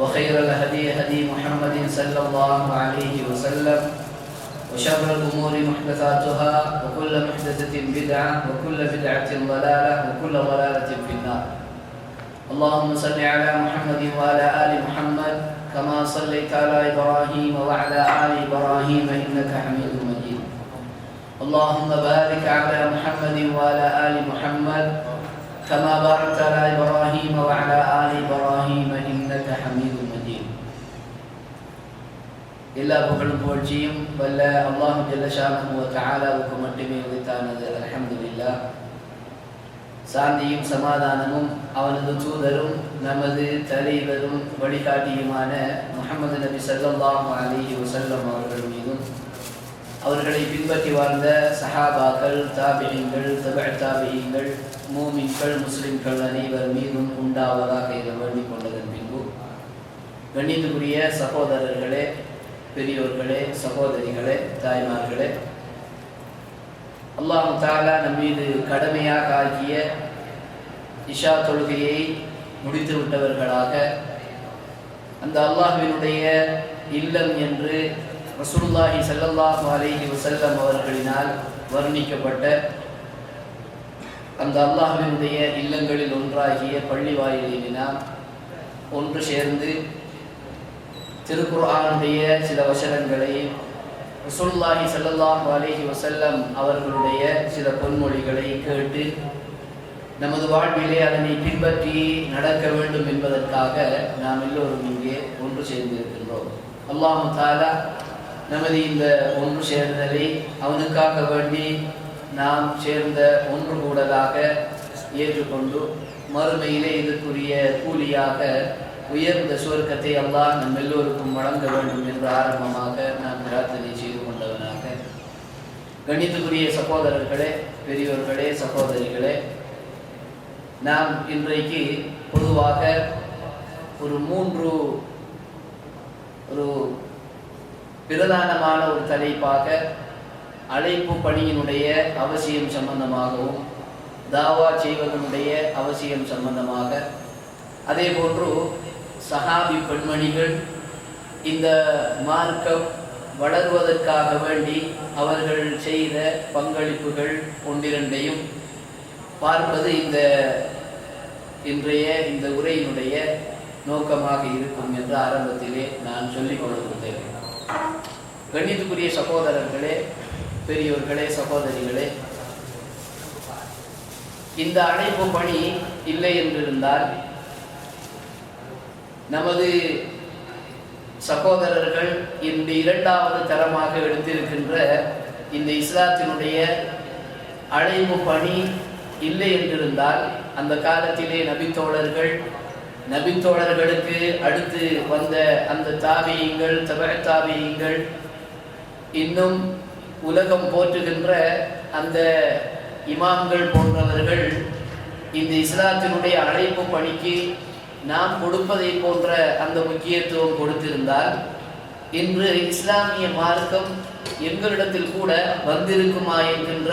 وخير الهدي هدي محمد صلى الله عليه وسلم وشر الأمور محدثاتها وكل محدثة بدعة وكل بدعة ضلالة وكل ضلالة في النار. اللهم صل على محمد وعلى آل محمد كما صليت على إبراهيم وعلى آل إبراهيم إنك حميد مجيد. اللهم بارك على محمد وعلى آل محمد كما باركت على إبراهيم وعلى آل إبراهيم إنك حميد எல்லா புகழும் புகழ்ச்சியும் வல்ல அல்லாஹு ஜல்லஷானு தஆலாவுக்கு மட்டுமே உரித்தானது அல்ஹம்துலில்லாஹ் சாந்தியும் சமாதானமும் அவனது தூதரும் நமது தலைவரும் வழிகாட்டியுமான முகமது நபி சல்லாம் அலி வசல்லம் அவர்கள் மீதும் அவர்களை பின்பற்றி வாழ்ந்த சஹாபாக்கள் தாபியங்கள் தபዕ தாபியங்கள் மூமின்கள் முஸ்லிம்கள் அனைவர் மீதும் உண்டாவதாக இதை வேண்டிக் கொண்டதன் பின்பு கண்ணியத்துக்குரிய சகோதரர்களே பெரியோர்களே சகோதரிகளே தாய்மார்களே அல்லாஹு தாலா நம் மீது கடமையாக ஆகிய இஷா தொழுகையை முடித்து விட்டவர்களாக அந்த அல்லாஹுவினுடைய இல்லம் என்று ரசூல்லாஹி சல்லல்லாஹு அலைஹி வசல்லம் அவர்களினால் வர்ணிக்கப்பட்ட அந்த அல்லாஹுவினுடைய இல்லங்களில் ஒன்றாகிய பள்ளி வாயிலினால் ஒன்று சேர்ந்து திருக்குர்ஆனுடைய சில வசனங்களை ரசூலுல்லாஹி சல்லாஹ் அலஹி வசல்லம் அவர்களுடைய சில பொன்மொழிகளை கேட்டு நமது வாழ்விலே அதனை பின்பற்றி நடக்க வேண்டும் என்பதற்காக நாம் எல்லோரும் இங்கே ஒன்று சேர்ந்திருக்கின்றோம். அல்லாஹு தாலா நமது இந்த ஒன்று சேர்ந்ததை அவனுக்காக வேண்டி நாம் சேர்ந்த ஒன்று கூடலாக ஏற்றுக்கொண்டு மறுமையிலே இதற்குரிய கூலியாக உயர்ந்த சுவர்க்கத்தை அல்லாஹ் நம் எல்லோருக்கும் வழங்க வேண்டும் என்று ஆரம்பமாக நாம் பிரார்த்தனை செய்து கொண்டவனாக. கணித்துக்குரிய சகோதரர்களே பெரியோர்களே சகோதரிகளே நாம் இன்றைக்கு பொதுவாக ஒரு மூன்று ஒரு பிரதானமான ஒரு தலைப்பாக அழைப்பு பணியினுடைய அவசியம் சம்பந்தமாகவும் தாவா செய்வதனுடைய அவசியம் சம்பந்தமாக அதே போன்று சஹாபி பெண்மணிகள் இந்த மார்க்கம் வளருவதற்காக வேண்டி அவர்கள் செய்த பங்களிப்புகள் ஒன்றிரண்டையும் பார்ப்பது இந்த இன்றைய இந்த உரையினுடைய நோக்கமாக இருக்கும் என்று ஆரம்பத்திலே நான் சொல்லிக் கொண்டிருந்தேன். கண்ணியத்துக்குரிய சகோதரர்களே பெரியோர்களே சகோதரிகளே இந்த அழைப்பு பணி இல்லை என்றிருந்தால் நமது சகோதரர்கள் இந்த இரண்டாவது தரமாக எடுத்திருக்கின்ற இந்த இஸ்லாத்தினுடைய அழைப்பு பணி இல்லை என்றிருந்தால் அந்த காலத்திலே நபித்தோழர்கள் நபித்தோழர்களுக்கு அடுத்து வந்த அந்த தாவியங்கள் தப தாவியங்கள் இன்னும் உலகம் போற்றுகின்ற அந்த இமாம்கள் போன்றவர்கள் இந்த இஸ்லாத்தினுடைய அழைப்பு பணிக்கு நாம் கொடுப்பதை போன்ற அந்த முக்கியத்துவம் கொடுத்திருந்தால் இன்று இஸ்லாமிய மார்க்கம் எங்களிடத்தில் கூட வந்திருக்குமா என்கின்ற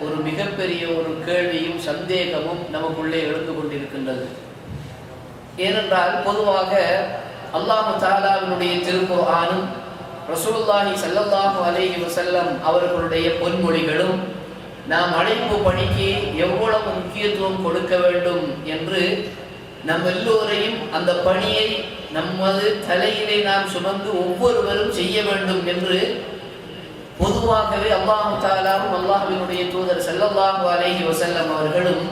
ஒரு மிகப்பெரிய ஒரு கேள்வியும் சந்தேகமும் நமக்குள்ளே எழுந்து கொண்டிருக்கின்றது. ஏனென்றால் பொதுவாக அல்லாஹு தாலாவினுடைய திருக்குர்ஆனும் ரசூலுல்லாஹி ஸல்லல்லாஹு அலைஹி வசல்லம் அவர்களுடைய பொன்மொழிகளும் நாம் அழைப்பு பணிக்கு எவ்வளவு முக்கியத்துவம் கொடுக்க வேண்டும் என்று நம் எல்லோரையும் அந்த பணியை நமது தலையிலே நாம் சுமந்து ஒவ்வொருவரும் செய்ய வேண்டும் என்று பொதுவாகவே அல்லாஹு தாலாவும் அல்லாஹ்வினுடைய தூதர் செல்லல்லாஹு அலேஹி வசல்லம் அவர்களும்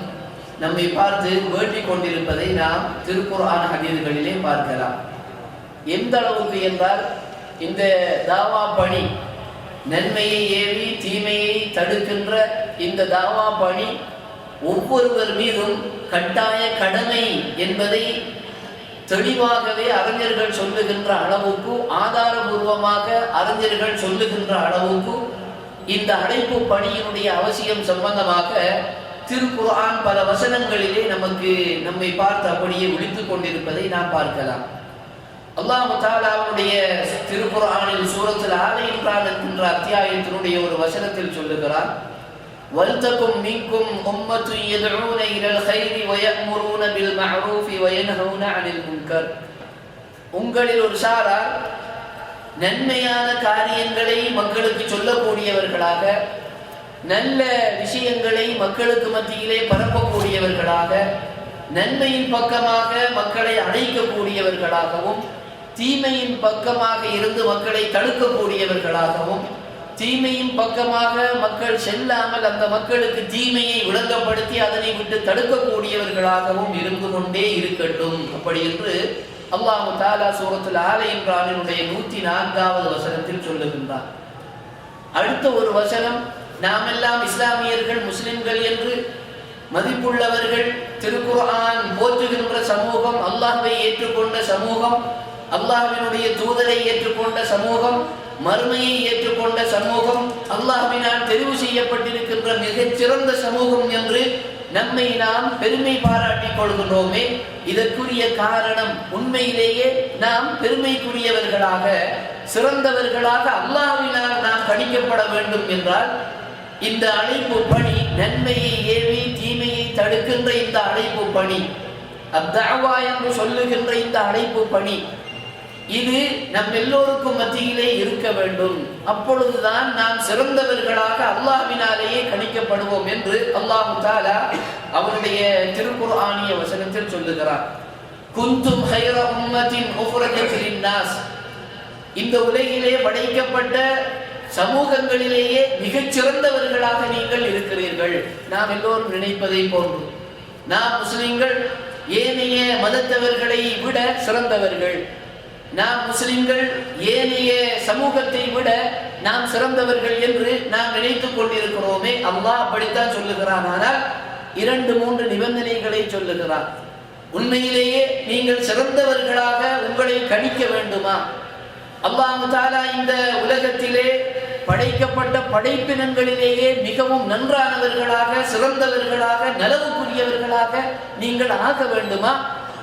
நம்மை பார்த்து வேண்டிக் கொண்டிருப்பதை நாம் திருக்குறான ஹதீஸ்களிலே பார்க்கலாம். எந்த அளவுக்கு என்றால் இந்த தாவா பணி நன்மையை ஏவி தீமையை தடுக்கின்ற இந்த தாவா பணி ஒவ்வொருவர் மீதும் கட்டாய கடமை என்பதை தெளிவாகவே அறிஞர்கள் சொல்லுகின்ற அளவுக்கு ஆதாரபூர்வமாக அறிஞர்கள் சொல்லுகின்ற அளவுக்கு இந்த அழைப்பு பணியினுடைய அவசியம் சம்பந்தமாக திருக்குறான் பல வசனங்களிலே நமக்கு நம்மை பார்த்து அப்படியே விழித்துக் கொண்டிருப்பதை நாம் பார்க்கலாம். அல்லாஹ் தாலாவுடைய திருக்குர்ஆனில் சூரத்தில் ஆலயம் இம்ரான் என்கின்ற அத்தியாயத்தினுடைய ஒரு வசனத்தில் சொல்லுகிறார். வல்தக்கும் منكم أمة يدعون إلى الخير ويأمرون بالمعروف وينهون عن المنكر. உங்களில் ஒரு சாரார் நன்மையான காரியங்களை மக்களுக்கு சொல்லக்கூடியவர்களாக நல்ல விஷயங்களை மக்களுக்கு மத்தியிலே பரப்பக்கூடியவர்களாக நன்மையின் பக்கமாக மக்களை அழைக்கக்கூடியவர்களாகவும் தீமையின் பக்கமாக இருந்து மக்களை தடுக்கக்கூடியவர்களாகவும் தீமையின் பக்கமாக மக்கள் செல்லாமல் அந்த மக்களுக்கு தீமையை விளங்கப்படுத்தி அதனை விட்டு தடுக்கக்கூடியவர்களாகவும் இருந்து கொண்டே இருக்கட்டும். அப்படி என்று அல்லாஹு தாலா சூரத்தில் ஆலை நூத்தி நான்காவது வசனத்தில் சொல்லுகின்றார். அடுத்த ஒரு வசனம் நாமெல்லாம் இஸ்லாமியர்கள் முஸ்லிம்கள் என்று மதிப்புள்ளவர்கள் திருக்குர்ஆன் போற்றுகின்ற சமூகம் அல்லாஹை ஏற்றுக்கொண்ட சமூகம் அல்லாஹினுடைய தூதரை ஏற்றுக்கொண்ட சமூகம் மறுமையை ஏற்றுக்கொண்ட சமூகம் அல்லாஹ்வினால் தெரிவு செய்யப்பட்டிருக்கின்ற மிகச்சிறந்த சமூகம் என்று நம்மை நாம் பெருமை பாராட்டிக் கொள்கின்றோமே. இதற்குரிய காரணம் உண்மையிலேயே நாம் பெருமைக்குரியவர்களாக சிறந்தவர்களாக அல்லாஹினால் நாம் கணிக்கப்பட வேண்டும் என்றால் இந்த அழைப்பு பணி நன்மையை ஏவி தீமையை தடுக்கின்ற இந்த அழைப்பு பணி அத்தாவா என்று சொல்லுகின்ற இந்த அழைப்பு பணி இது நம் எல்லோருக்கும் மத்தியிலே இருக்க வேண்டும். அப்பொழுதுதான் நாம் சிறந்தவர்களாக அல்லாஹ்வினாலேயே கணிக்கப்படுவோம் என்று அல்லாஹு தாலா அவருடைய திருக்குர் ஆணிய வசனத்தில் சொல்லுகிறார். குந்தும் ஹைர உம்மத்தின் உஃப்ரஜத் இந்த உலகிலே படைக்கப்பட்ட சமூகங்களிலேயே மிகச் சிறந்தவர்களாக நீங்கள் இருக்கிறீர்கள். நாம் எல்லோரும் நினைப்பதை போன்று. நாம் முஸ்லிம்கள் ஏனைய மதத்தவர்களை விட சிறந்தவர்கள். நாம் முஸ்லிம்கள் ஏனைய சமூகத்தை விட நாம் சிறந்தவர்கள் என்று நாம் நினைத்துக் கொண்டிருக்கிறோமே. அல்லாஹ் அப்படித்தான் சொல்லுகிறான். ஆனால் இரண்டு மூன்று நிபந்தனைகளை சொல்லுகிறான். உண்மையிலேயே நீங்கள் சிறந்தவர்களாக உங்களை கணிக்க வேண்டுமா? அல்லாஹு தாலா இந்த உலகத்திலே படைக்கப்பட்ட படைப்பினங்களிலேயே மிகவும் நன்றானவர்களாக சிறந்தவர்களாக நலவுக்குரியவர்களாக நீங்கள் ஆக வேண்டுமா?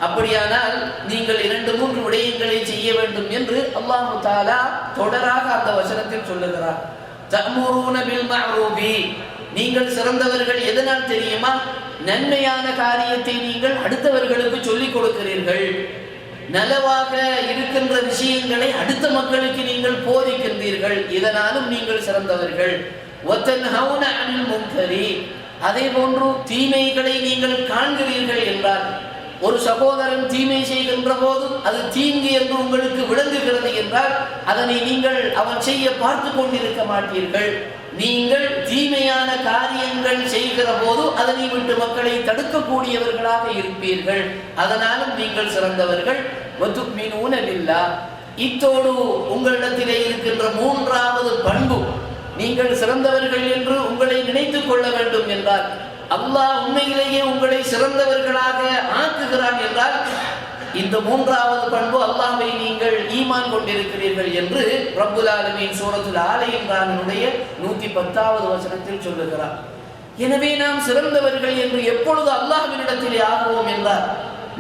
அப்படியானால் நீங்கள் இரண்டு மூன்று விடயங்களை செய்ய வேண்டும் என்று அல்லாஹு தாலா தொடராக அந்த வசனத்தில் சொல்லுகிறார். தஅமுரூன பில் மஅரூபி நீங்கள் சிறந்தவர்கள் எதனால் தெரியுமா? நன்மையான காரியத்தை நீங்கள் அடுத்தவர்களுக்கு சொல்லிக் கொடுக்கிறீர்கள். நலவாக இருக்கின்ற விஷயங்களை அடுத்த மக்களுக்கு நீங்கள் போதிக்கின்றீர்கள். இதனாலும் நீங்கள் சிறந்தவர்கள். அதே போன்று தீமைகளை நீங்கள் காண்கிறீர்கள் என்றார். ஒரு சகோதரன் தீமை செய்கின்ற போது அது தீங்கு என்று உங்களுக்கு விளங்குகிறது என்றால் அதனை நீங்கள் அவன் செய்ய பார்த்து கொண்டிருக்க மாட்டீர்கள். நீங்கள் தீமையான காரியங்கள் செய்கிற போது அதனை விட்டு மக்களை தடுக்கக்கூடியவர்களாக இருப்பீர்கள். அதனாலும் நீங்கள் சிறந்தவர்கள். ஊனவில்லா இத்தோடு உங்களிடத்திலே இருக்கின்ற மூன்றாவது பண்பு நீங்கள் சிறந்தவர்கள் என்று உங்களை நினைத்துக் கொள்ள வேண்டும் என்றால் அல்லாஹ் உண்மையிலேயே உங்களை சிறந்தவர்களாக ஆக்குகிறான் என்றால் இந்த மூன்றாவது பண்பு அல்லாஹை நீங்கள் ஈமான் கொண்டிருக்கிறீர்கள் என்று ரப்புல் ஆலமீன் சூரத்தில் ஆல இம்ரானுடைய நூத்தி பத்தாவது வசனத்தில் சொல்லுகிறார். எனவே நாம் சிறந்தவர்கள் என்று எப்பொழுது அல்லாஹ்வினிடத்திலே ஆகுவோம் என்றார்.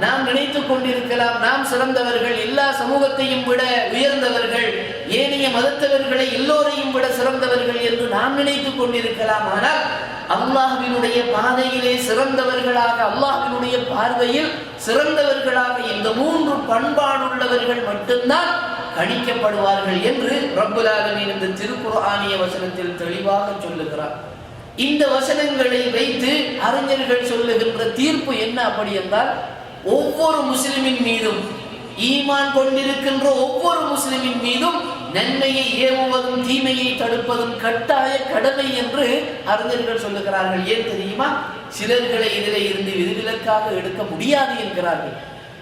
நாம் நினைத்துக் கொண்டிருக்கலாம் நாம் சிறந்தவர்கள் எல்லா சமூகத்தையும் விட உயர்ந்தவர்கள் ஏனைய மதத்தவர்களை எல்லோரையும் விட சிறந்தவர்கள் என்று நாம் நினைத்துக் கொண்டிருக்கலாம். ஆனால் அல்லாஹினுடைய பாதையிலே சிறந்தவர்களாக அல்லாஹினுடைய பார்வையில் சிறந்தவர்களாக இந்த மூன்று பண்பாடுள்ளவர்கள் மட்டும்தான் கணிக்கப்படுவார்கள் என்று ரப்புல் இந்த இந்த திருக்குர்ஆனிய வசனத்தில் தெளிவாக சொல்லுகிறார். இந்த வசனங்களை வைத்து அறிஞர்கள் சொல்லுகின்ற தீர்ப்பு என்ன அப்படி என்றால் ஒவ்வொரு முஸ்லிமின் மீதும் ஈமான் கொண்டிருக்கின்ற ஒவ்வொரு முஸ்லிமின் மீதும் நன்மையை ஏவுவதும் தீமையை தடுப்பதும் கட்டாய கடமை என்று அறிஞர்கள் சொல்லுகிறார்கள். ஏன் தெரியுமா? சிலர்களை இதிலே இருந்து விதிவிலக்காக எடுக்க முடியாது என்கிறார்கள்.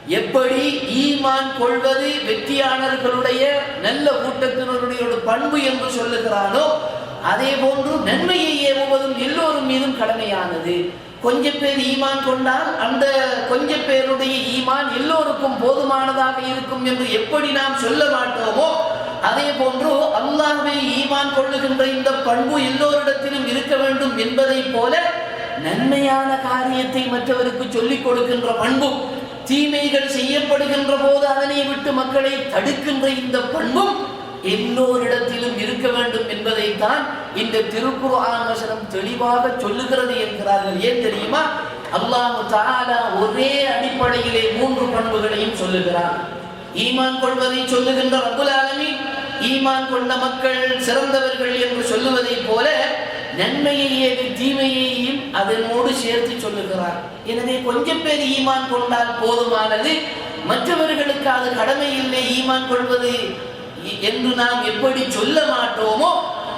எப்படி ஈமான் கொள்வது? வெற்றியாளர்களுடைய நல்ல கூட்டத்தினருடைய ஒரு பண்பு என்று சொல்லுகிறானோ அதே போன்று நன்மையை ஏவுவதும் எல்லோரும் மீதும் கடமையானது. கொஞ்ச பேர் ஈமான் கொண்டால் அந்த கொஞ்ச பேருடைய ஈமான் எல்லோருக்கும் போதுமானதாக இருக்கும் என்று எப்படி நாம் சொல்ல மாட்டோமோ அதே போன்று அல்லாஹ்வை ஈமான் கொள்ளுகின்ற இந்த பண்பு எல்லோரிடத்திலும் இருக்க வேண்டும் என்பதை போல நன்மையான காரியத்தை மற்றவருக்கு சொல்லிக் கொடுக்கின்ற பண்பும் தீமைகள் செய்யப்படுகின்ற போது அதனை விட்டு மக்களை தடுக்கின்ற இந்த பண்பும் எல்லோரிடத்திலும் இருக்க வேண்டும் என்பதைத்தான் இந்த திருக்குறான் வசனம் தெளிவாக சொல்லுகிறது என்கிறார்கள். ஏன் தெரியுமா? அல்லாஹு தாலா ஒரே அடிப்படையிலே மூன்று பண்புகளையும் சொல்லுகிறார் ஈமான் கொள்வதை சொல்லுகின்ற ரப்புல் ஆலமி ஈமான் கொண்ட மக்கள் சிறந்தவர்கள் என்று சொல்லுவதைப் போல நன்மையை ஏது தீமையையும் அதனோடு சேர்த்து சொல்லுகிறார். எனவே கொஞ்சம் பேர் ஈமான் கொண்டால் போதுமானது. மற்றவர்களுக்கு அது கடமை இல்லை. ஈமான் கொள்வது என்று நாம் எப்படி சொல்ல மாட்டோமோ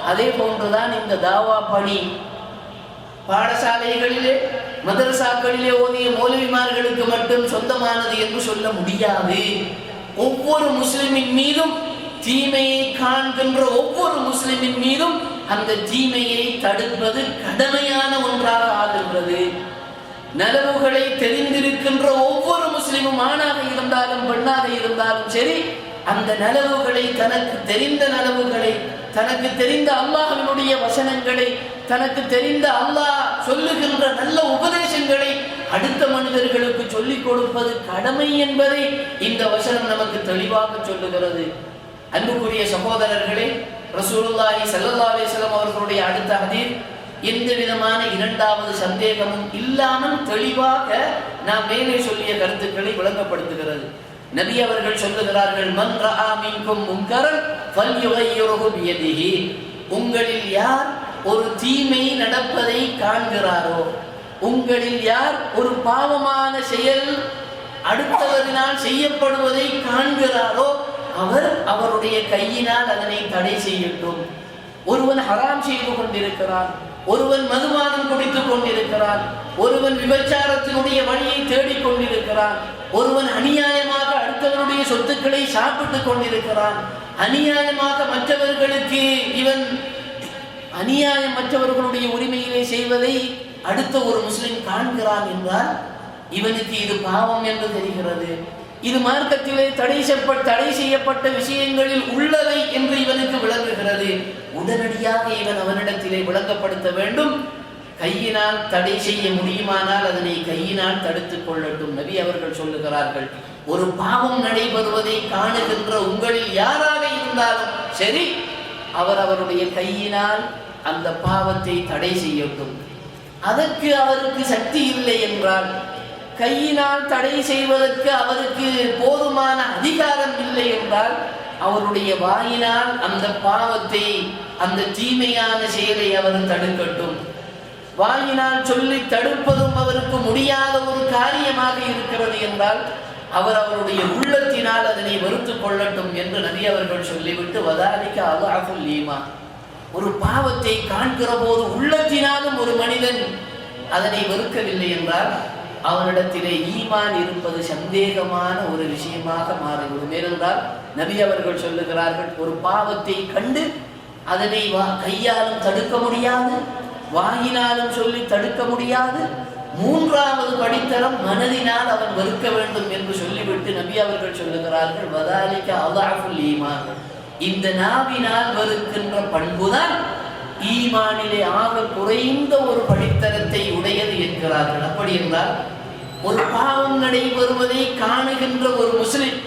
அதே போன்றுதான் இந்த தாவா பணி. பாடசாலைகளிலே மதரசாக்களிலே ஓதிய மௌலவிமார்களுக்கு மட்டும் சொந்தமானது என்று சொல்ல முடியாது. ஒவ்வொரு முஸ்லிமின் மீதும் தீமையை காண்கின்ற ஒவ்வொரு முஸ்லிமின் மீதும் அந்த தீமையை தடுப்பது கடமையான ஒன்றாக ஆகின்றது. நலவுகளை தெரிந்திருக்கின்ற ஒவ்வொரு முஸ்லிமும் ஆணாக இருந்தாலும் பெண்ணாக இருந்தாலும் சரி அந்த நலவுகளை தனக்கு தெரிந்த நலவுகளை தனக்கு தெரிந்த அல்லாஹினுடைய வசனங்களை தனக்கு தெரிந்த அல்லாஹ் சொல்லுகின்ற நல்ல உபதேசங்களை அடுத்த மனிதர்களுக்கு சொல்லிக் கொடுப்பது கடமை என்பதை இந்த வசனம் நமக்கு தெளிவாக சொல்லுகிறது. அன்புக்குரிய சகோதரர்களே ரசூலுல்லாஹி சல்லா அலிஸ்லாம் அவர்களுடைய அடுத்த ஹதீஸ் எந்த விதமான இரண்டாவது சந்தேகமும் இல்லாமல் தெளிவாக நாம் மேலே சொல்லிய கருத்துக்களை விளங்கப்படுத்துகிறது நபி அவர்கள் சொல்லுகிறார்கள் மன் ரஆ மின்கும் முன்கரன் ஃபல்யுகையிருஹு உங்களில் யார் ஒரு தீமை நடப்பதை காண்கிறாரோ உங்களில் யார் ஒரு பாவமான செயல் அடுத்தவரினால் செய்யப்படுவதை காண்கிறாரோ அவர் அவருடைய கையினால் அதனை தடை செய்யட்டும். ஒருவன் ஹராம் செய்து கொண்டிருக்கிறான் ஒருவன் மதுபானம் குடித்துக் கொண்டிருக்கிறான் ஒருவன் விபச்சாரத்தினுடைய வழியை தேடிக் கொண்டிருக்கிறான் ஒருவன் அநியாயமாக மற்றவருடைய சொத்துக்களை சாப்பிட்டுக் கொண்டிருக்கிறான். அநியாயமாக மற்றவர்களுக்கு இவன் அநியாயம் மற்றவர்களுடைய உரிமையிலே செய்வதை அடுத்த ஒரு முஸ்லிம் காண்கிறான் என்றால் இவனுக்கு இது பாவம் என்று தெரிகிறது. இது மார்க்கத்திலே தடை செய்யப்பட்ட தடை செய்யப்பட்ட விஷயங்களில் உள்ளவை என்று இவனுக்கு விளங்குகிறது. உடனடியாக இவன் அவனிடத்திலே விளங்கப்படுத்த வேண்டும். கையினால் தடை செய்ய முடியுமானால் அதனை கையினால் தடுத்துக் கொள்ளட்டும் நபி அவர்கள் சொல்லுகிறார்கள். ஒரு பாவம் நடைபெறுவதை காணுகின்ற உங்களில் யாராக இருந்தாலும் சரி அவர் அவருடைய கையினால் அந்த பாவத்தை தடை செய்யட்டும். அதற்கு அவருக்கு சக்தி இல்லை என்றால் கையினால் தடை செய்வதற்கு அவருக்கு போதுமான அதிகாரம் இல்லை என்றால் அவருடைய வாயினால் அந்த பாவத்தை அந்த தீமையான செயலை அவர் தடுக்கட்டும். வாயினால் சொல்லி தடுப்பதும் அவருக்கு முடியாத ஒரு காரியமாக இருக்கிறது என்றால் அவர் அவருடைய உள்ளத்தினால் அதனை வெறுத்துக் கொள்ளட்டும் என்று நபி அவர்கள் சொல்லிவிட்டு வதாலிக்க அல்லாஹுல் ஈமா. ஒரு பாவத்தை காண்கிற போது உள்ளத்தினாலும் ஒரு மனிதன் அதனை வெறுக்கவில்லை என்றால் அவனிடத்திலே ஈமான் இருப்பது சந்தேகமான ஒரு விஷயமாக மாறிவிடும். ஏனென்றால் நபி அவர்கள் சொல்லுகிறார்கள் ஒரு பாவத்தை கண்டு அதனை வா கையாலும் தடுக்க முடியாது வாயினாலும் சொல்லி தடுக்க முடியாது மூன்றாவது படித்தரம் மனதினால் அவன் வெறுக்க வேண்டும் என்று சொல்லிவிட்டு நபி அவர்கள் சொல்லுகிறார்கள் வதாலிக்க அதாஃபுல் ஈமான். இந்த நாவினால் வெறுக்கின்ற பண்புதான் ஈமானிலே ஆக குறைந்த ஒரு படித்தரத்தை உடையது என்கிறார்கள். அப்படி என்றால் ஒரு பாவம் நடைபெறுவதை காணுகின்ற ஒரு முஸ்லிம்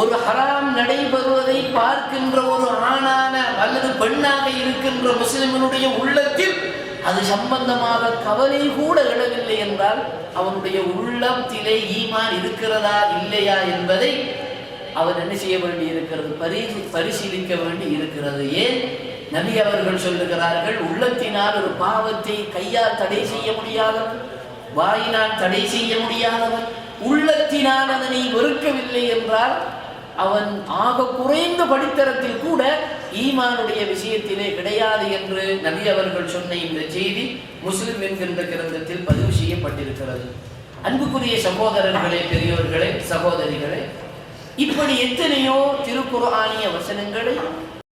ஒரு ஹராம் நடைபெறுவதை பார்க்கின்ற ஒரு ஆணான அல்லது பெண்ணாக இருக்கின்ற முஸ்லிமனுடைய உள்ளத்தில் அது சம்பந்தமாக கவலை கூட எழவில்லை என்றால் அவனுடைய உள்ளத்திலே ஈமான் இருக்கிறதா இல்லையா என்பதை அவன் என்ன செய்ய வேண்டி இருக்கிறது? பரி பரிசீலிக்க வேண்டி இருக்கிறது. ஏன்? நபி அவர்கள் சொல்லுகிறார்கள் உள்ளத்தினால் ஒரு பாவத்தை கையால் தடை செய்ய முடியாதவன் வாயினால் தடை செய்ய முடியாதவன் உள்ளத்தினால் அதனை வெறுக்கவில்லை என்றால் அவன் ஆக குறைந்த படித்தரத்தில் கூட ஈமானுடைய விஷயத்திலே கிடையாது என்று நபி அவர்கள் சொன்ன இந்த செய்தி முஸ்லிம் என்கின்ற கிரந்தத்தில் பதிவு செய்யப்பட்டிருக்கிறது. அன்புக்குரிய சகோதரர்களே பெரியோர்களே சகோதரிகளே இப்படி எத்தனையோ திருக்குறானிய வசனங்களை